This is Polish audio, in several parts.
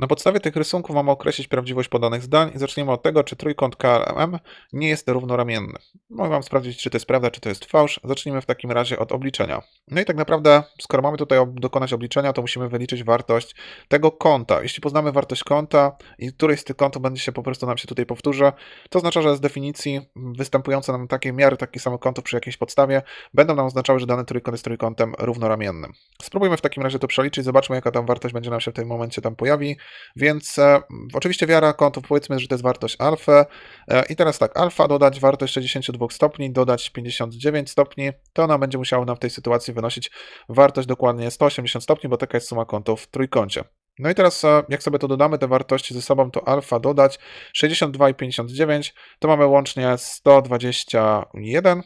Na podstawie tych rysunków mamy określić prawdziwość podanych zdań i zaczniemy od tego, czy trójkąt KLM nie jest równoramienny. Mogę Wam sprawdzić, czy to jest prawda, czy to jest fałsz. Zacznijmy w takim razie od obliczenia. No i tak naprawdę, skoro mamy tutaj dokonać obliczenia, to musimy wyliczyć wartość tego kąta. Jeśli poznamy wartość kąta i któryś z tych kątów będzie się po prostu nam się tutaj powtórzy, to oznacza, że z definicji występujące nam takie miary takich samych kątów przy jakiejś podstawie będą nam oznaczały, że dany trójkąt jest trójkątem równoramiennym. Spróbujmy w takim razie to przeliczyć, zobaczmy jaka tam wartość będzie nam się w tym momencie tam pojawi. Więc e, oczywiście wiara kątów, powiedzmy, że to jest wartość alfa. E, I teraz tak, alfa dodać wartość 62 stopni, dodać 59 stopni, to ona będzie musiała nam w tej sytuacji wynosić wartość dokładnie 180 stopni, bo taka jest suma kątów w trójkącie. No i teraz, e, jak sobie to dodamy, te wartości ze sobą, to alfa dodać 62 i 59, to mamy łącznie 121.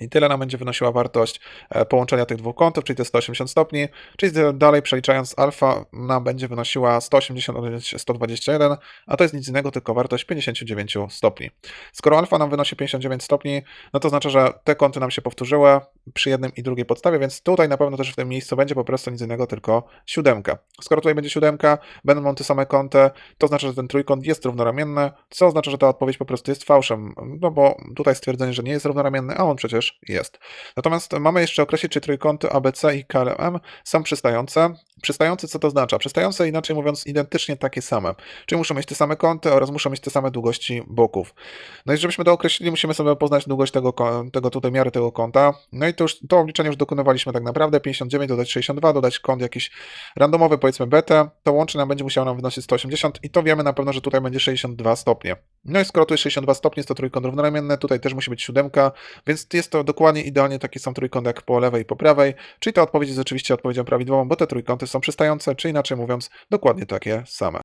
I tyle nam będzie wynosiła wartość e, połączenia tych dwóch kątów, czyli te 180 stopni, czyli dalej przeliczając alfa nam będzie wynosiła 180 odjąć 121, a to jest nic innego, tylko wartość 59 stopni. Skoro alfa nam wynosi 59 stopni, no to oznacza, że te kąty nam się powtórzyły przy jednym i drugiej podstawie, więc tutaj na pewno też w tym miejscu będzie po prostu nic innego, tylko siódemka. Skoro tutaj będzie siódemka, będą te same kąty, to oznacza, że ten trójkąt jest równoramienny, co oznacza, że ta odpowiedź po prostu jest fałszem, no bo tutaj stwierdzenie, że nie jest równoramienny, a on przecież jest. Natomiast mamy jeszcze określić, czy trójkąty ABC i KLM są przystające. Przystające co to oznacza? Przystające, inaczej mówiąc, identycznie takie same. Czyli muszą mieć te same kąty oraz muszą mieć te same długości boków. No i żebyśmy to określili, musimy sobie poznać długość tego, tego tutaj miary tego kąta. No i to już to obliczenie już dokonywaliśmy tak naprawdę. 59 dodać 62, dodać kąt jakiś randomowy, powiedzmy betę. To łącznie nam będzie musiało nam wynosić 180 i to wiemy na pewno, że tutaj będzie 62 stopnie. No i skoro tu jest 62 stopni, jest to trójkąt równoramienny, tutaj też musi być siódemka, więc jest to dokładnie idealnie taki sam trójkąt jak po lewej i po prawej, czyli ta odpowiedź jest oczywiście odpowiedzią prawidłową, bo te trójkąty są przystające, czy inaczej mówiąc, dokładnie takie same.